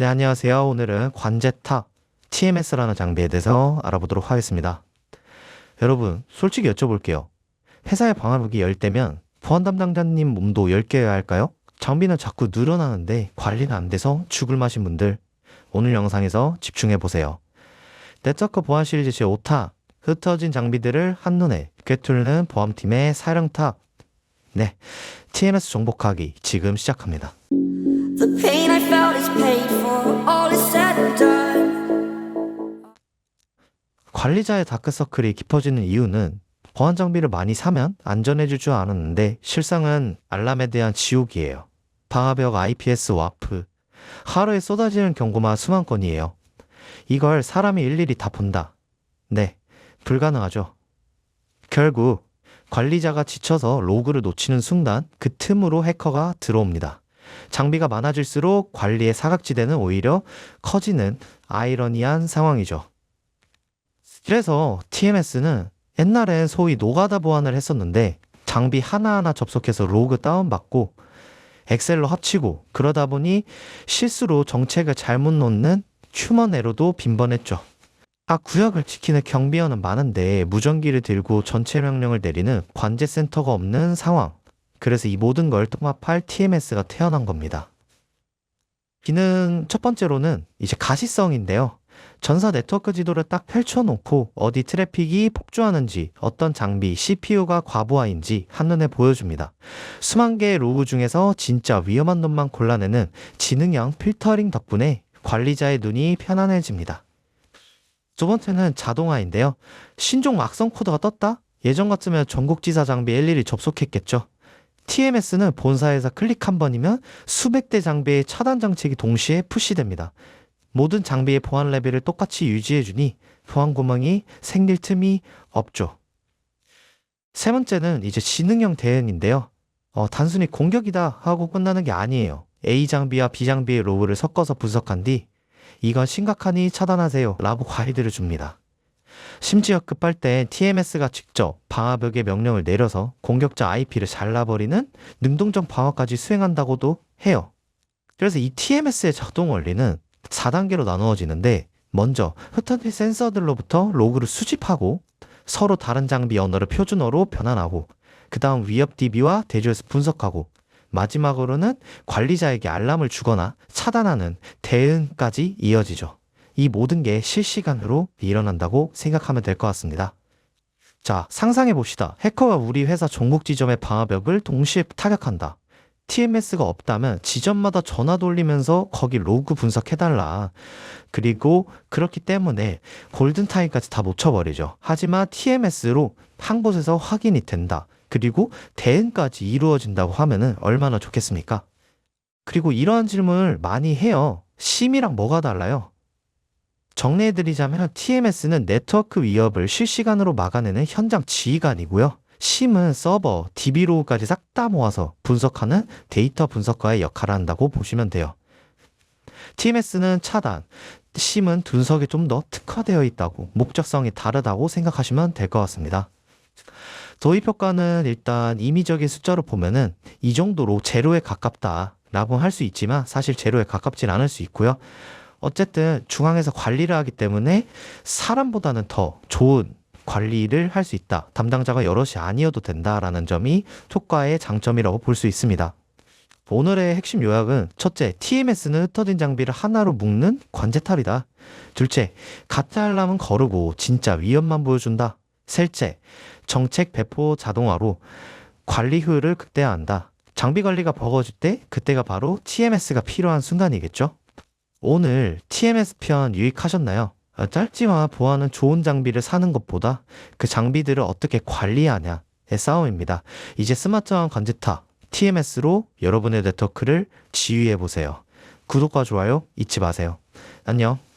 네, 안녕하세요. 오늘은 관제탑 TMS라는 장비에 대해서 알아보도록 하겠습니다. 여러분, 솔직히 여쭤볼게요. 회사의 방화벽이 10대면 보안 담당자님 몸도 10개여야 할까요? 장비는 자꾸 늘어나는데 관리가 안 돼서 죽을 맛인 분들, 오늘 영상에서 집중해 보세요. 네트워크 보안 시리즈 제5타, 흩어진 장비들을 한눈에 꿰뚫는 보안팀의 사령탑. 네, TMS 정복하기 지금 시작합니다. 관리자의 다크서클이 깊어지는 이유는 보안 장비를 많이 사면 안전해질 줄 알았는데 실상은 알람에 대한 지옥이에요. 방화벽 IPS 와프. 하루에 쏟아지는 경고만 수만 건이에요. 이걸 사람이 일일이 다 본다. 네, 불가능하죠. 결국 관리자가 지쳐서 로그를 놓치는 순간 그 틈으로 해커가 들어옵니다. 장비가 많아질수록 관리의 사각지대는 오히려 커지는 아이러니한 상황이죠. 그래서 TMS는 옛날엔 소위 노가다 보안을 했었는데 장비 하나하나 접속해서 로그 다운받고 엑셀로 합치고 그러다 보니 실수로 정책을 잘못 놓는 휴먼 에러도 빈번했죠. 아, 구역을 지키는 경비원은 많은데 무전기를 들고 전체 명령을 내리는 관제 센터가 없는 상황. 그래서 이 모든 걸 통합할 TMS가 태어난 겁니다. 기능 첫 번째로는 이제 가시성인데요. 전사 네트워크 지도를 딱 펼쳐놓고 어디 트래픽이 폭주하는지 어떤 장비 CPU가 과부하인지 한눈에 보여줍니다. 수만 개의 로그 중에서 진짜 위험한 놈만 골라내는 지능형 필터링 덕분에 관리자의 눈이 편안해집니다. 두 번째는 자동화인데요. 신종 악성 코드가 떴다? 예전 같으면 전국지사 장비 일일이 접속했겠죠. TMS는 본사에서 클릭 한 번이면 수백 대 장비의 차단 장치가 동시에 푸시됩니다. 모든 장비의 보안 레벨을 똑같이 유지해주니 보안 구멍이 생길 틈이 없죠. 세 번째는 이제 지능형 대응인데요. 어, 단순히 공격이다 하고 끝나는 게 아니에요. A 장비와 B 장비의 로그를 섞어서 분석한 뒤 이건 심각하니 차단하세요 라고 가이드를 줍니다. 심지어 급할 때 TMS가 직접 방화벽에 명령을 내려서 공격자 IP를 잘라버리는 능동적 방어까지 수행한다고도 해요. 그래서 이 TMS의 작동 원리는 4단계로 나누어지는데 먼저 흩어진 센서들로부터 로그를 수집하고 서로 다른 장비 언어를 표준어로 변환하고 그 다음 위협 DB와 대조해서 분석하고 마지막으로는 관리자에게 알람을 주거나 차단하는 대응까지 이어지죠. 이 모든 게 실시간으로 일어난다고 생각하면 될 것 같습니다. 자, 상상해 봅시다. 해커가 우리 회사 종목 지점의 방화벽을 동시에 타격한다. TMS가 없다면 지점마다 전화 돌리면서 거기 로그 분석해달라. 그리고 그렇기 때문에 골든타임까지 다 놓쳐버리죠. 하지만 TMS로 한 곳에서 확인이 된다. 그리고 대응까지 이루어진다고 하면은 얼마나 좋겠습니까? 그리고 이러한 질문을 많이 해요. 심이랑 뭐가 달라요? 정리해드리자면 TMS는 네트워크 위협을 실시간으로 막아내는 현장 지휘관이고요. 심은 서버, DB로우까지 싹 다 모아서 분석하는 데이터 분석가의 역할을 한다고 보시면 돼요. TMS는 차단, 심은 분석에 좀더 특화되어 있다고, 목적성이 다르다고 생각하시면 될 것 같습니다. 도입 효과는 일단 임의적인 숫자로 보면은 이 정도로 제로에 가깝다라고 할 수 있지만 사실 제로에 가깝진 않을 수 있고요. 어쨌든 중앙에서 관리를 하기 때문에 사람보다는 더 좋은 관리를 할 수 있다. 담당자가 여럿이 아니어도 된다라는 점이 효과의 장점이라고 볼 수 있습니다. 오늘의 핵심 요약은 첫째, TMS는 흩어진 장비를 하나로 묶는 관제탑이다. 둘째, 가짜 알람은 거르고 진짜 위험만 보여준다. 셋째, 정책 배포 자동화로 관리 효율을 극대화한다. 장비 관리가 버거워질 때 그때가 바로 TMS가 필요한 순간이겠죠. 오늘 TMS 편 유익하셨나요? 어, 짧지만 보안은 좋은 장비를 사는 것보다 그 장비들을 어떻게 관리하냐의 싸움입니다. 이제 스마트한 관제탑 TMS로 여러분의 네트워크를 지휘해 보세요. 구독과 좋아요 잊지 마세요. 안녕.